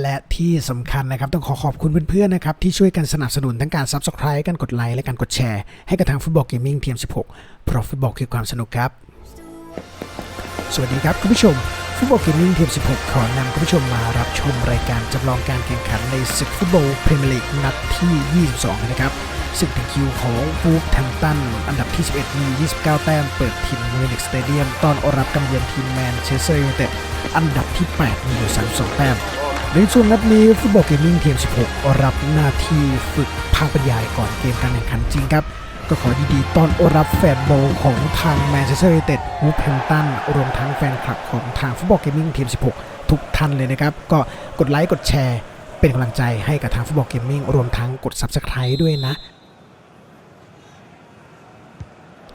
และที่สำคัญนะครับ ต้องขอขอบคุณเพื่อนๆนะครับ ที่ช่วยกันสนับสนุนทั้งการ Subscribe การกดไลค์และการกดแชร์ ให้กับทางฟุตบอลเกมมิ่งทีม16เพราะฟุตบอลคือความสนุกครับ สวัสดีครับคุณผู้ชม ฟุตบอลเกมมิ่งทีม16 ขอนำคุณผู้ชมมารับชมรายการจำลองการแข่งขันในศึกฟุตบอลพรีเมียร์ลีกนัดที่ 22 นะครับซึ่งเป็นคิวของวูฟแทมตันอันดับที่ 11 มี 29 แต้ม เปิดทีมมูนิกสเตเดียมตอนอรับกำเยือนทีมแมนเชสเตอร์ยูไนเต็ดอันดับที่ 8 มีอยู่32 แต้ม ในช่วงนัดนี้ฟุตบอลเกมมิ่งทีม16 รับหน้าที่ฝึกภาคบรรยายก่อนเกมการแข่งขันจริงครับ ก็ขอดีๆตอนรับแฟนบอลของทางแมนเชสเตอร์ยูไนเต็ดวูฟแฮมตันรวมทั้งแฟนคลับของทางฟุตบอลเกมมิ่งทีม16 ทุกท่านเลยนะครับ ก็กดไลค์กดแชร์เป็นกำลังใจให้กับทางฟุตบอลเกมมิ่งรวมทั้งกด Subscribe ด้วยนะ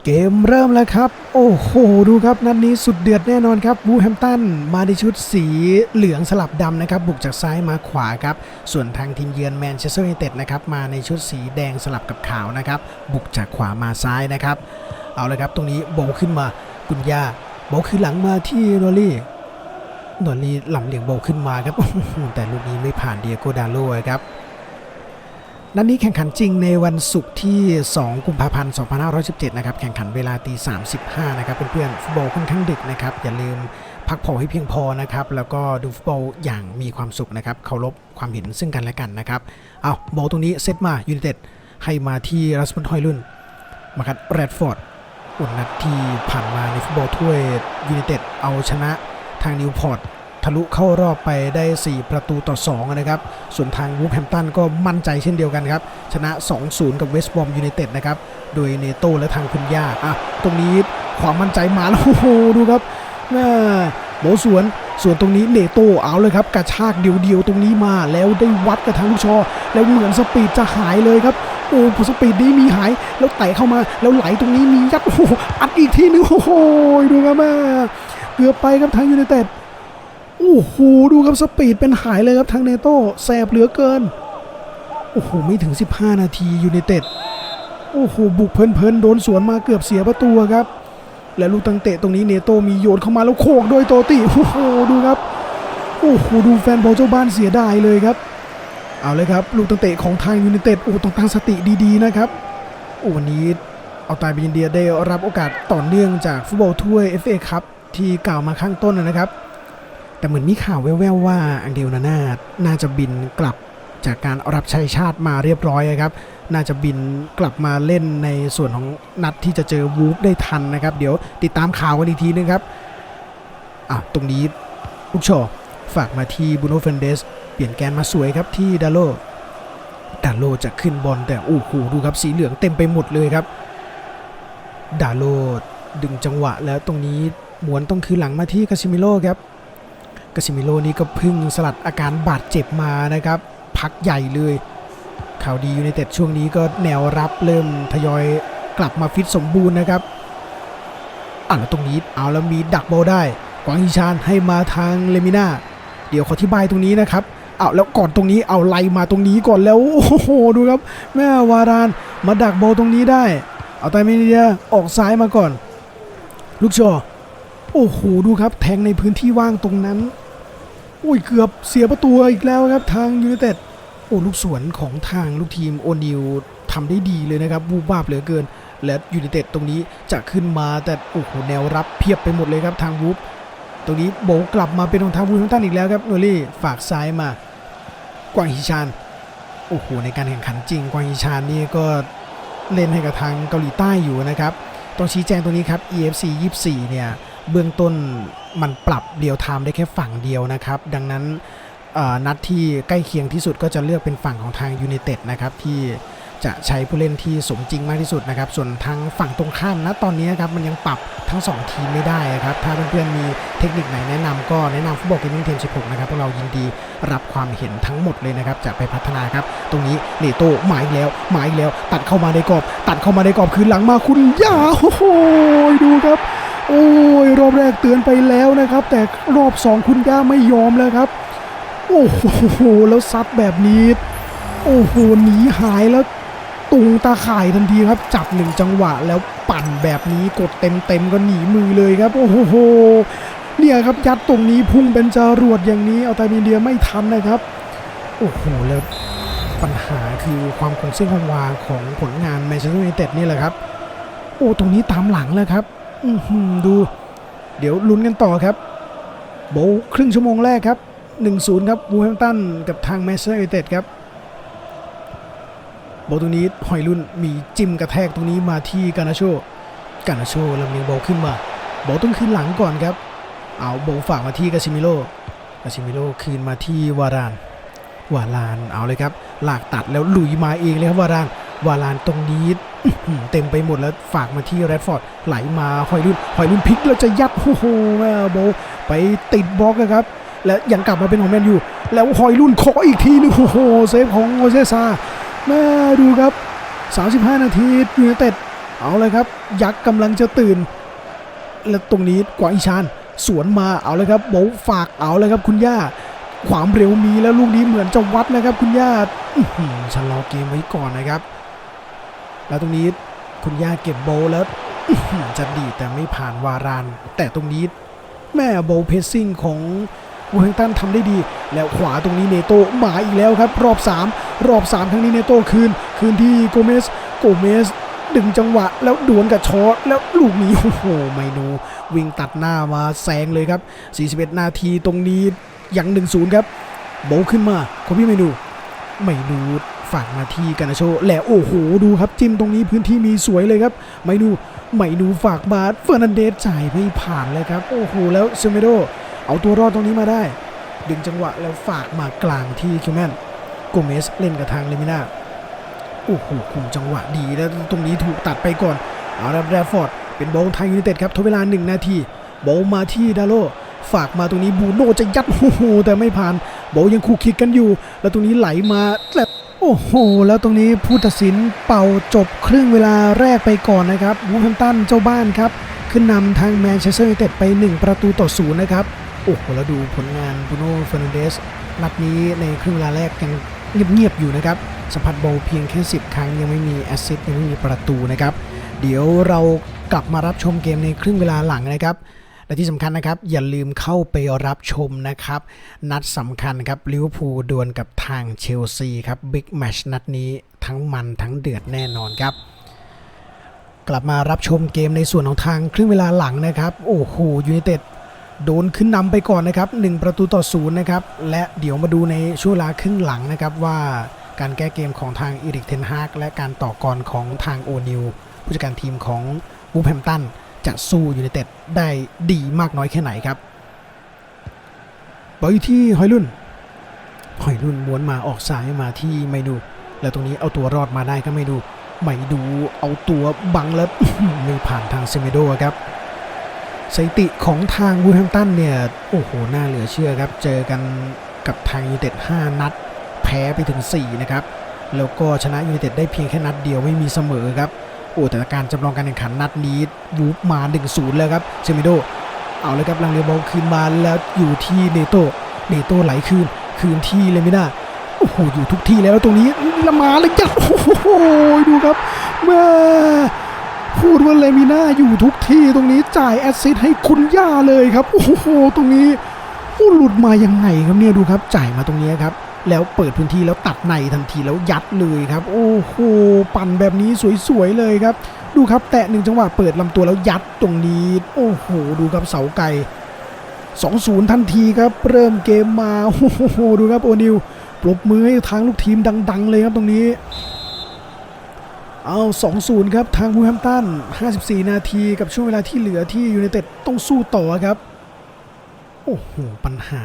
เกมเริ่มแล้วครับ โอ้โห ดูครับนัดนนี้สุดเดือดแน่นอนครับวูแฮมตันมาในชุดสีเหลืองสลับดำนะครับ บุกจากซ้ายมาขวาครับ ส่วนทางทีมเยือนแมนเชสเตอร์ยูไนเต็ดนะครับ มาในชุดสีแดงสลับกับขาวนะครับ บุกจากขวามาซ้ายนะครับ เอาเลยครับ ตรงนี้โบขึ้นมากุญญาโบว์คือหลังมาที่โนลี่โนลี่หลำเหลียงโบขึ้นมาครับแต่ลูกนี้ไม่ผ่านเดียโกดาโลครับ นัดนี้แข่งขันจริงในวันศุกร์ที่ 2 กุมภาพันธ์ 2517 นะครับ แข่งขันเวลาตี 35 นะครับ เพื่อนๆ ฟุตบอลค่อนข้างดึกนะครับ อย่าลืมพักผ่อนให้เพียงพอนะครับ แล้วก็ดูฟุตบอลอย่างมีความสุขนะครับ เคารพความเห็นซึ่งกันและกันนะครับ เอาบอลตรงนี้เซตมายู i นเต็ดให้มาที่รัสมุนฮอยลุนมาครับแรดฟอร์ดอุ่นนัดที่ผ่านมาในฟุตบอลถ้วยยู i นเต็ดเอาชนะทางนิวพอร์ต ทะลุเข้ารอบไปได้ 4 ประตูต่อ 2 นะครับ ส่วนทางวูฟแฮมตันก็มั่นใจเช่นเดียวกันครับ ชนะ 2-0 กับเวสต์บอมยูไนเต็ดนะครับ โดยเนโต้และทางคุณย่าอะตรงนี้ความมั่นใจมาแล้วโอ้โหดูครับแม่โบสวนส่วนตรงนี้เนโต้เอาเลยครับกระชากเดียวๆตรงนี้มาแล้วได้วัดกับทางลูกชอ แล้วเหมือนสปีดจะหายเลยครับโอ้สปีดนี้มีหายแล้วไต่เข้ามาแล้วไหลตรงนี้มียัดโอ้อัดอีกทีนึงโอ้โหดูครับแม่เกือบไปครับทางยูไนเต็ด โอ้โหดูครับสปีดเป็นหายเลยครับทางเนโต้แสบเหลือเกิน โอ้โหไม่ถึง 15 นาทียูไนเต็ดโอ้โหบุกเพลินๆโดนสวนมาเกือบเสียประตูครับ และลูกตังเตะตรงนี้เนโต้มีโยนเข้ามาแล้วโขกโดยโตติโอ้โหดูครับโอ้โหดูแฟนบอลเจ้าบ้านเสียดายเลยครับ เอาเลยครับ ลูกตังเตะของทางยูไนเต็ดโอ้ต้องตั้งสติดีๆนะครับโอ้วันนี้เอาตายเป็นอินเดียได้รับโอกาสต่อเนื่องจากฟุตบอลถ้วย FA ครับที่กล่าวมาข้างต้นนะครับ แต่เหมือนมีข่าวแว่วๆว่าอังเดลนาน่าน่าจะบินกลับจากการรับใช้ชาติมาเรียบร้อยครับ น่าจะบินกลับมาเล่นในส่วนของนัดที่จะเจอวูฟได้ทันนะครับ เดี๋ยวติดตามข่าวกันอีกทีนึงครับอะตรงนี้ลูกชอฝากมาที่บูโนเฟนเดส เปลี่ยนแกนมาสวยครับที่ดาโลดาโลจะขึ้นบอลแต่โอ้โหดูครับสีเหลืองเต็มไปหมดเลยครับ ดาโลดึงจังหวะแล้วตรงนี้หมวนต้องคืนหลังมาที่คาซิมิโลครับ กาซิมิโลนี่ก็เพึ่งสลัดอาการบาดเจ็บมานะครับ พักใหญ่เลย ข่าวดีอยูไนเต็ดช่วงนี้ก็แนวรับเริ่มทยอยกลับมาฟิตสมบูรณ์นะครับอะแล้วตรงนี้เอาแล้วมีดักบอลได้กวางฮิชานให้มาทางเลมิน่าเดี๋ยวขออธิบายตรงนี้นะครับเอาแล้วก่อนตรงนี้เอาไล่มาตรงนี้ก่อนแล้วโอ้โหดูครับ แม่วารานมาดักบอลตรงนี้ได้ เอาไตเมเนียออกซ้ายมาก่อน ลูกชอโอ้โหดูครับ แทงในพื้นที่ว่างตรงนั้น อุ้ยเกือบเสียประตูอีกแล้วครับทางยูไนเต็ดโอ้ลูกสวนของทางลูกทีมโอนิวทำได้ดีเลยนะครับบูบาบเหลือเกิน และยูไนเต็ดตรงนี้จะขึ้นมาแต่โอ้โหแนวรับเพียบไปหมดเลยครับทางวูฟตรงนี้โบกลับมาเป็นของทางวูฟทั้งท่านอีกแล้วครับโนลี่ฝากซ้ายมากวางฮิชานโอ้โหในการแข่งขันจริงกวางฮิชานนี่ก็เล่นให้กับทางเกาหลีใต้อยู่นะครับต้องชี้แจงตรงนี้ครับ EFC 24เนี่ย เบื้องต้นมันปรับเดียวไทม์ได้แค่ฝั่งเดียวนะครับ ดังนั้นนัดที่ใกล้เคียงที่สุดก็จะเลือกเป็นฝั่งของทางยู i นเต็ดนะครับที่จะใช้ผู้เล่นที่สมจริงมากที่สุดนะครับ ส่วนทางฝั่งตรงข้ามนะตอนนี้ครับมันยังปรับทั้ง 2 ทีมไม่ได้ครับ ถ้าเพื่อนๆมีเทคนิคไหนแนะนำก็แนะนำฟุตบอลเกมมิ่งทีม 16 นะครับพวกเรายินดีรับความเห็นทั้งหมดเลยนะครับ จะไปพัฒนาครับ ตรงนี้เนโต้หมายแล้ว หมายแล้ว ตัดเข้ามาในกรอบ ตัดเข้ามาในกรอบคืนหลังมาคุณยาโอ้โหดูครับ โอ้ยรอบแรกเตือนไปแล้วนะครับ แต่รอบสองคุณย่าไม่ยอมแล้วครับ โอ้โหแล้วซัดแบบนี้ โอ้โหหนีหายแล้วตุงตาข่ายทันทีครับ จับหนึ่งจังหวะแล้วปั่นแบบนี้กดเต็มเต็มๆก็หนีมือเลยครับ โอ้โหเนี่ยครับยัดตรงนี้พุ่งเป็นจรวดอย่างนี้เอาตามินเดียไม่ทันนะครับ โอ้โหแล้วปัญหาคือความคงเส้นคงวาของผลงานแมนเชสเตอร์ยูไนเต็ดนี่แหละครับ โอ้ตรงนี้ตามหลังแล้วครับ ดู เดี๋ยวลุ้นกันต่อครับ โบครึ่งชั่วโมงแรกครับ 1-0 ครับวูแฮมตันกับทางแมนเชสเตอร์ยูไนเต็ดครับ โบตรงนี้หอยลุ่นมีจิ้มกระแทกตรงนี้มาที่กานาโชกานาโชลำเลียงโบขึ้นมา โบต้องขึ้นหลังก่อนครับ เอาโบฝากมาที่กาซิมิโลกาซิมิโลคืนมาที่วารานวาลานเอาเลยครับ หลากตัดแล้วลุยมาเองเลยครับวาราน วาลานตรงนี้เต็มไปหมดแล้วฝากมาที่แรดฟอร์ดไหลมาหอยรุ่นหอยรุ่นพลิกแล้วจะยัดโอ้โหแม่โบไปติดบล็อกนะครับ และยังกลับมาเป็นของแมนยูแล้วหอยรุ่นขออีกทีนึงโอ้โหเซฟของโอเซซาแม่ดูครับ 35 นาทียูไนเต็ดเอาเลยครับ ยักษ์กำลังจะตื่น และตรงนี้กวางอีชานสวนมาเอาเลยครับโบฝากเอาเลยครับคุณย่าความเร็วมีแล้วลูกนี้เหมือนจะวัดนะครับคุณย่าอื้อหือชะลอเกมไว้ก่อนนะครับ แล้วตรงนี้คุณย่าเก็บโบแล้วจะดีแต่ไม่ผ่านวาราน แต่ตรงนี้แม่โบเพสซิ่งของวูแฮงตันทำได้ดี แล้วขวาตรงนี้เนโตมาอีกแล้วครับ รอบ 3 รอบ 3 ครั้งนี้เนโตคืน คืนที่โกเมสโกเมสดึงจังหวะ แล้วดวลกับชอตแล้วลูกนี้โอ้โหไมนู วิ่งตัดหน้ามาแซงเลยครับ 41 นาทีตรงนี้ยัง1-0 ครับ โบขึ้นมาโคบี้ไมนูไมนู ฝากมาที่กานาโชแล้วโอ้โหดูครับจิ้มตรงนี้พื้นที่มีสวยเลยครับไมนูไมนูฝากมาสเฟอร์นันเดสจ่ายไม่ผ่านเลยครับ โอ้โหแล้วเซเมโดเอาตัวรอดตรงนี้มาได้ ดึงจังหวะแล้วฝากมากลางที่คิวแมนโกเมสเล่นกับทางเลมิน่าโอ้โหคุมจังหวะดีแล้วตรงนี้ถูกตัดไปก่อนเอาละแรดฟอร์ดเป็นโบลไทยยูไนเต็ดครับทดเวลา 1 นาทีโบลมาที่ดาโลฝากมาตรงนี้บูโน่จะยัดโอ้โหแต่ไม่ผ่านโบลยังคู่คิกกันอยู่ แล้วตรงนี้ไหลมาและ โอ้โห แล้วตรงนี้ผู้ตัดสินเป่าจบครึ่งเวลาแรกไปก่อนนะครับวูแฮมตันเจ้าบ้านครับ ขึ้นนำทางแมนเชสเตอร์ยูไนเต็ดไป 1 ประตูต่อศูนย์นะครับ โอ้โห แล้วดูผลงานบูโน่เฟอร์นันเดสนัดนี้ในครึ่งเวลาแรกยังเงียบๆอยู่นะครับ สัมผัสบอลเพียงแค่ 10 ครั้งยังไม่มีแอสซิสต์ยังไม่มีประตูนะครับ เดี๋ยวเรากลับมารับชมเกมในครึ่งเวลาหลังนะครับ และที่สำคัญนะครับอย่าลืมเข้าไปรับชมนะครับ นัดสำคัญครับลิเวอร์พูลดวลกับทางเชลซีครับบิ๊กแมชนัดนี้ทั้งมันทั้งเดือดแน่นอนครับกลับมารับชมเกมในส่วนของทางครึ่งเวลาหลังนะครับ โอ้โหยูไนเต็ดโดนขึ้นนำไปก่อนนะครับ 1 ประตูต่อศูนย์นะครับ และเดี๋ยวมาดูในช่วงเวลาครึ่งหลังนะครับ ว่าการแก้เกมของทางอีริกเทนฮากและการต่อกรของทางโอนิวผู้จัดการทีมของวูแฮมตัน จะสู้ยูไนเต็ดได้ดีมากน้อยแค่ไหนครับบอลอยู่ที่หอยลุ่นหอยลุ่นม้วนมาออกซ้ายมาที่ไมดูแล้วตรงนี้เอาตัวรอดมาได้ก็ไม่ดูไม่ดูเอาตัวบังแล้วไม่ผ่านทางเซเมโดครับสถิติของทางวูแฮมตันเนี่ย โอ้โห น่าเหลือเชื่อครับ เจอกันกับทางยูไนเต็ด 5 นัด แพ้ไปถึง 4 นะครับ แล้วก็ชนะยูไนเต็ดได้เพียงแค่นัดเดียวไม่มีเสมอครับ อ้แต่การจำลองการแข่งขันนัดนี้วูฟมา1-0แล้วครับเซมิโดเอาเลยครับลังเลบอลคืนมาแล้วอยู่ที่เนโตเนโตไหลคืนคืนที่เลมิน่าโอ้โหอยู่ทุกที่แล้วตรงนี้ละมาเลยจัดโอ้โหดูครับแม่พูดว่าเลมิน่าอยู่ทุกที่ตรงนี้จ่ายแอสซิสต์ให้คุณย่าเลยครับ โอ้โหตรงนี้โอ้หลุดมายังไงครับเนี่ยดูครับจ่ายมาตรงนี้ครับ แล้วเปิดพื้นที่แล้วตัดในทันทีแล้วยัดเลยครับ โอ้โหปั่นแบบนี้สวยๆเลยครับ ดูครับแตะหนึ่งจังหวะเปิดลำตัวแล้วยัดตรงนี้ โอ้โหดูครับเสาไก่2-0 ทันทีครับ เริ่มเกมมาโอ้โหดูครับโอนิวปรบมือให้ทางลูกทีมดัง ๆ เลยครับตรงนี้ เอา 2-0 ครับทางวูแฮมตัน 54 นาทีกับช่วงเวลาที่เหลือที่ยูไนเต็ดต้องสู้ต่อครับ โอ้โห ปัญหา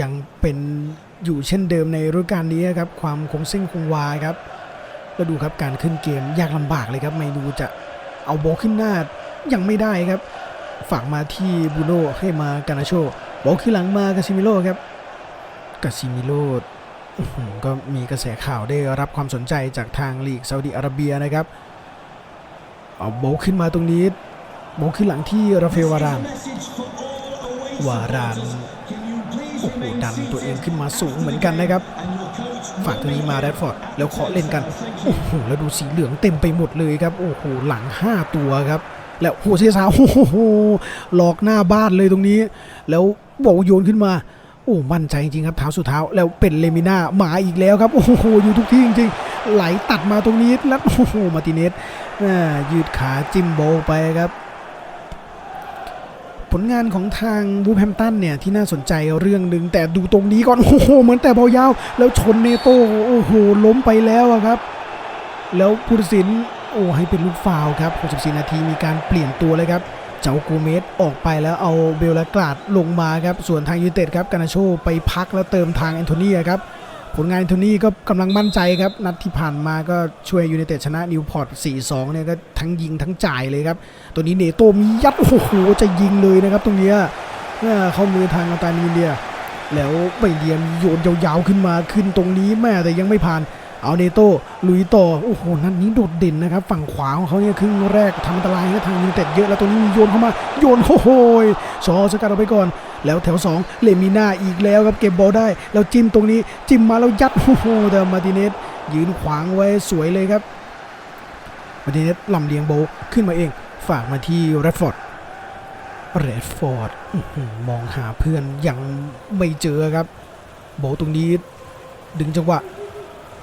ยังเป็นอยู่เช่นเดิมในฤดูกาลนี้ครับ ความคงเส้นคงวาครับแล้วดูครับการขึ้นเกมยากลำบากเลยครับไม่ดูจะเอาบอลขึ้นหน้ายังไม่ได้ครับ ฝากมาที่บูโน่ให้มากานาโชบอลขึ้นหลังมากาซิมิโรครับกาซิมิโร่ก็มีกระแสข่าวได้รับความสนใจจากทางลีกซาอุดิอาระเบียนะครับเอาโบกขึ้นมาตรงนี้โบกขึ้นหลังที่ราเอลวารานวาราน โอ้โหดันตัวเองขึ้นมาสูงเหมือนกันนะครับ ฝากตัวนี้มาแรดฟอร์ดแล้วเคาะเล่นกัน โอ้โหแล้วดูสีเหลืองเต็มไปหมดเลยครับ โอ้โหหลัง 5 ตัวครับ แล้วโหเซซาโอ้โหหลอกหน้าบ้านเลยตรงนี้ แล้วบอกโยนขึ้นมาโอ้มั่นใจจริงครับเท้าสุดเท้าแล้วเป็นเลมิน่ามาอีกแล้วครับ โอ้โหอยู่ทุกที่จริงๆ ไหลตัดมาตรงนี้แล้วโอ้โหมาติเนสอ่ายืดขาจิ้มโบว์ไปครับ ผลงานของทางบูแฮมตันเนี่ยที่น่าสนใจเรื่องหนึ่งแต่ดูตรงนี้ก่อน โอ้โห เหมือนแต่บอลยาว แล้วชนเนโต้โอ้โห ล้มไปแล้วครับ แล้วผู้ตัดสินโอ้ให้เป็นลูกฟาวครับ 64 นาทีมีการเปลี่ยนตัวเลยครับ เจ้ากูเมสออกไปแล้วเอาเบลและกลาดลงมาครับ ส่วนทางยูเต็ดครับกานาโชไปพักแล้วเติมทางแอนโทนีครับ ผลงานแอนโทนีก็กำลังมั่นใจครับ นัดที่ผ่านมาก็ช่วยยูไนเต็ดชนะนิวพอร์ต 4-2 เนี่ยก็ทั้งยิงทั้งจ่ายเลยครับ ตัวนี้เนโตมียัด โอ้โห จะยิงเลยนะครับตรงเนี้ยเมื่อเข้ามือทางอาตานีเดีย แล้วไปเดียมโยนยาวๆขึ้นมาขึ้นตรงนี้แม่แต่ยังไม่ผ่านเอาเนโต้ลุยต่อ โอ้โห นัดนี้โดดเด่นนะครับ ฝั่งขวาของเขาเนี่ยครึ่งแรกทำอันตรายให้ทางยูไนเต็ดเยอะแล้วตรงนี้โยนเข้ามา โยนโอ้โหยชอสกัดเอาไปก่อน แล้วแถว 2 เลมิน่าอีกแล้วครับเก็บบอลได้ แล้วจิ้มตรงนี้จิ้มมาแล้วยัดโอ้โหแต่มาติเนสยืนขวางไว้สวยเลยครับ มาติเนสลำเลียงโบลขึ้นมาเอง ฝากมาที่แรดฟอร์ดแรดฟอร์ดมองหาเพื่อนยังไม่เจอครับ โบตรงนี้ดึงจังหวะ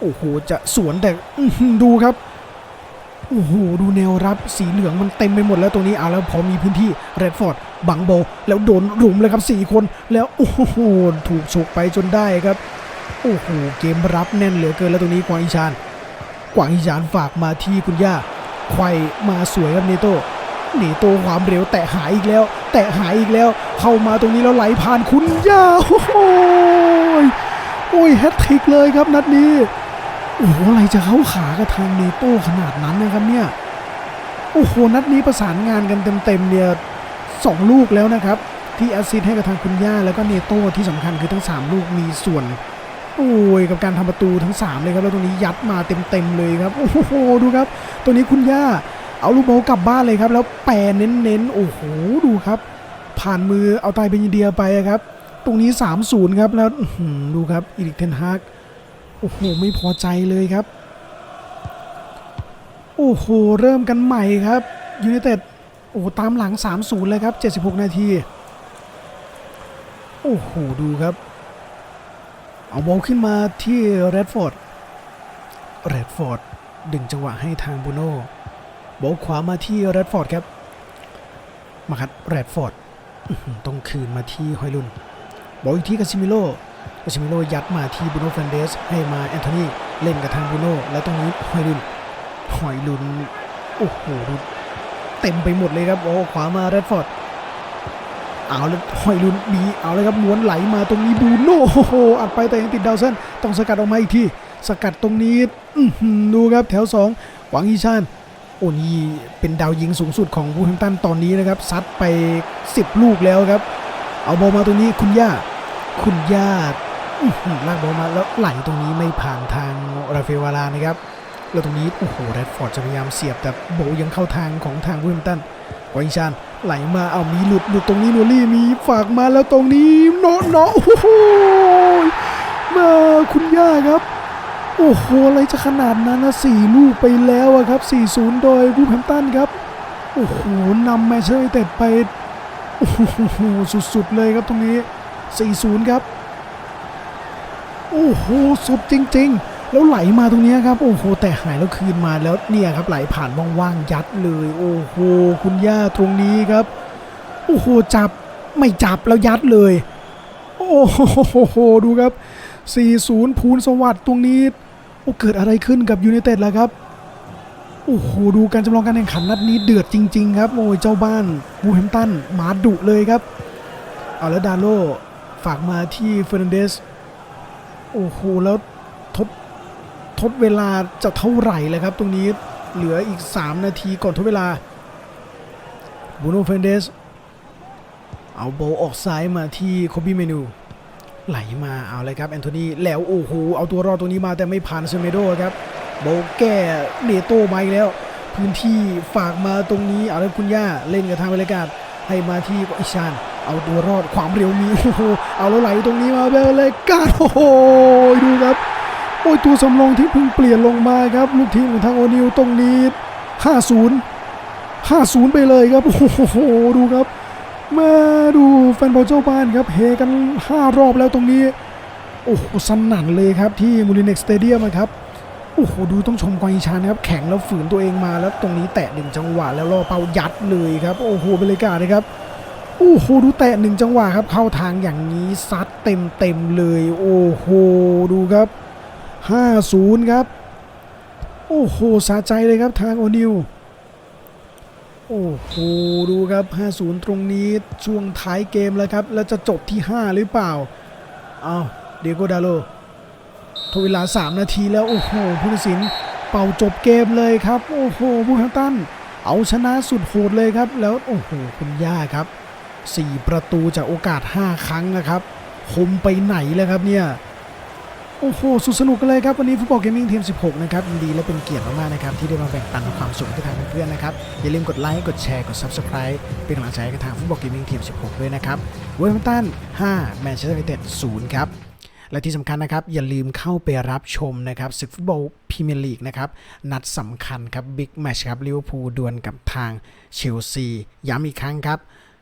โอ้โหจะสวนแต่ดูครับโอ้โหดูแนวรับสีเหลืองมันเต็มไปหมดแล้วตรงนี้เอาแล้วพอมีพื้นที่แรดฟอร์ด บังโบแล้วโดนรุมเลยครับ 4 คนแล้วโอ้โหถูกฉกไปจนได้ครับ โอ้โหเกมรับแน่นเหลือเกินแล้วตรงนี้กวางอิชานกวางอิชานฝากมาที่คุณย่าไขว่มาสวยครับเนโตเนโตความเร็วแตะหายอีกแล้ว แตะหายอีกแล้ว เข้ามาตรงนี้แล้วไหลผ่านคุณย่าโอ้โหโอ้ยแฮตทริกเลยครับนัดนี้โอ้โหอะไรจะเข้าขากับทางเนโต้ขนาดนั้นนะครับเนี่ยโอ้โหนัดนี้ประสานงานกันเต็มๆเนี่ย สองลูกแล้วนะครับ ที่แอสซิสให้กับทางคุณย่าแล้วก็เนโต้ที่สำคัญคือทั้ง 3 ลูกมีส่วน โอ้ยกับการทำประตูทั้ง 3 เลยครับ แล้วตรงนี้ยัดมาเต็มๆเลยครับ โอ้โหดูครับ ตัวนี้คุณย่าเอาลูกโบอลกลับบ้านเลยครับ แล้วแปรเน้นๆโอ้โหดูครับ ผ่านมือเอาตายเป็นอินเดียไปครับ ตรงนี้ 3-0 ครับแล้วดูครับอีริกเทนฮากโอ้โหไม่พอใจเลยครับ โอ้โห เริ่มกันใหม่ครับยูไนเต็ด อ้ตามหลัง 3-0 เลยครับ 76 นาที โอ้โห ดูครับ เอาบอลขึ้นมาที่แรดฟอร์ดแรดฟอร์ด ดึงจังหวะให้ทางบูโน่บอลขวามาที่แรดฟอร์ดครับ มาคัดแรดฟอร์ดต้อหือต้องคืนมาที่ฮอยลุนบอลอีกที่กาซิมิโลกาชิมิโร่ยัดมาที่บูโน่เฟรนเดสให้มาแอนโทนีเล่นกับทางบูโน่แล้วตรงนี้หอยลุนหอยลุน โอ้โหดู เต็มไปหมดเลยครับโอ้ขวามาแรดฟอร์ดเอาแล้วหอยลุนมีเอาเลยครับม้วนไหลมาตรงนี้บูโน่โอ้โหอัดไปแต่ยังติดดาวเซนต้องสกัดออกมาอีกทีสกัดตรงนี้ดูครับแถว 2 หวังอีชานโอ้นี่เป็นดาวยิงสูงสุดของบูแฮมตันตอนนี้นะครับซัดไป 10 ลูกแล้วครับ เอาบอลมาตรงนี้คุณย่า คุณย่าลากบอลมาแล้วไหลตรงนี้ไม่ผ่านทางราเฟวาลานะครับ แล้วตรงนี้ โอ้โหแรดฟอร์ดจะพยายามเสียบ แต่โบยังเข้าทางของทางวูมตันวอิงชานไหลมาเอามีหลุดหลุดตรงนี้นูรี่มีฝากมาแล้วตรงนี้เนาะเนาะโอ้โหมาคุณย่าครับ โอ้โหอะไรจะขนาดนั้นนะสี่ลูกไปแล้วอะครับ 4-0 โดยวูแฮมตันครับ โอ้โหนำแมนเชสเตอร์ไนเต็ดไปโอ้โหสุดๆเลยครับตรงนี้ 4-0 ครับ โอ้โห สุดจริง ๆ แล้วไหลมาตรงนี้ครับโอ้โหแต่หายแล้วคืนมาแล้วเนี่ยครับไหลผ่านว่างๆยัดเลย โอ้โหคุณย่าตรงนี้ครับโอ้โหจับไม่จับแล้วยัดเลย โอ้โหดูครับ 4-0 ภูลสวัสดิ์ตรงนี้โอ้เกิดอะไรขึ้นกับยูไนเต็ดล่ะครับโอ้โหดูการจำลองการแข่งขันนัดนี้เดือดจริง ๆ ครับโอ้ยเจ้าบ้านบูแฮมตันมาดุเลยครับเอาแล้วดาโลฝากมาที่เฟรนเดสโอ้โหแล้ว ทดเวลาจะเท่าไหร่เลยครับ ตรงนี้เหลืออีก 3 นาทีก่อนทดเวลาบูโนเฟนเดสเอาโบออกซ้ายมาที่โคบีเมนู ไหลมาเอาเลยครับแอนโทนีแล้วโอ้โหเอาตัวรอดตรงนี้มาแต่ไม่ผ่านเซเมโดครับโบแก้เนโต้มาอีกแล้ว พื้นที่ฝากมาตรงนี้เอาแล้วคุณย่าเล่นกับทางบรรยากาศให้มาที่อิชาน เอาตัวรอดความเร็วมีโอ้โหเอาแล้วไหลตรงนี้มาเบลเลยกาดโอ้โหดูครับ โอ้ยตัวสำรองที่เพิ่งเปลี่ยนลงมาครับลูกทีมของทางโอนิวตรงนี้ 50 5-0 ไปเลยครับ โอ้โห ดูครับ มาดูแฟนบอลเจ้าบ้านครับเฮกัน 5 รอบแล้วตรงนี้ โอ้โหสนั่นเลยครับที่มูลินเน็กสเตเดียมครับ โอ้โห ดูต้องชมกวางอีชานครับ แข็งแล้วฝืนตัวเองมาแล้วตรงนี้แตะหนึ่งจังหวะแล้วล่อเป้ายัดเลยครับ โอ้โหเป็นเลยกาเลยครับโอ้โหดูแตะหนึ่งจังหวะครับ เข้าทางอย่างนี้ซัดเต็มเต็มเลย โอ้โหดูครับ 5-0 ครับ โอ้โหสะใจเลยครับทางโอนิวโอ้โหดูครับ 5-0 ตรงนี้ช่วงท้ายเกมแล้วครับ แล้วจะจบที่ 5 หรือเปล่า เอาเดโกดาโลทดเวลา 3 นาทีแล้ว โอ้โหผู้ตัดสินเป่าจบเกมเลยครับ โอ้โหบูฮัมตัน เอาชนะสุดโหดเลยครับ แล้วโอ้โหคุณย่าครับ 4 ประตูจากโอกาส 5 ครั้งนะครับคมไปไหนแล้วครับเนี่ย โอ้โหสุดสนุกกันเลยครับวันนี้ฟุตบอลเกมมิ่งทีม 16 นะครับยินดีและเป็นเกียรติมากๆนะครับที่ได้มาแบ่งปันความสุขให้ทางเพื่อนๆนะครับอย่าลืมกดไลค์กดแชร์กด Subscribe เป็นกำลังใจให้กับทางฟุตบอลเกมมิ่งทีม 16 ด้วยนะครับเวอร์มตัน5แมนเชสเตอร์ยูไนเต็ด0ครับและที่สำคัญนะครับอย่าลืมเข้าไปรับชมนะครับศึกฟุตบอลพรีเมียร์ลีกนะครับนัดสำคัญครับบิ๊กแมชครับลิเวอร์พูลดวลกับทางเชลซีย้ำอีกครั้งครับ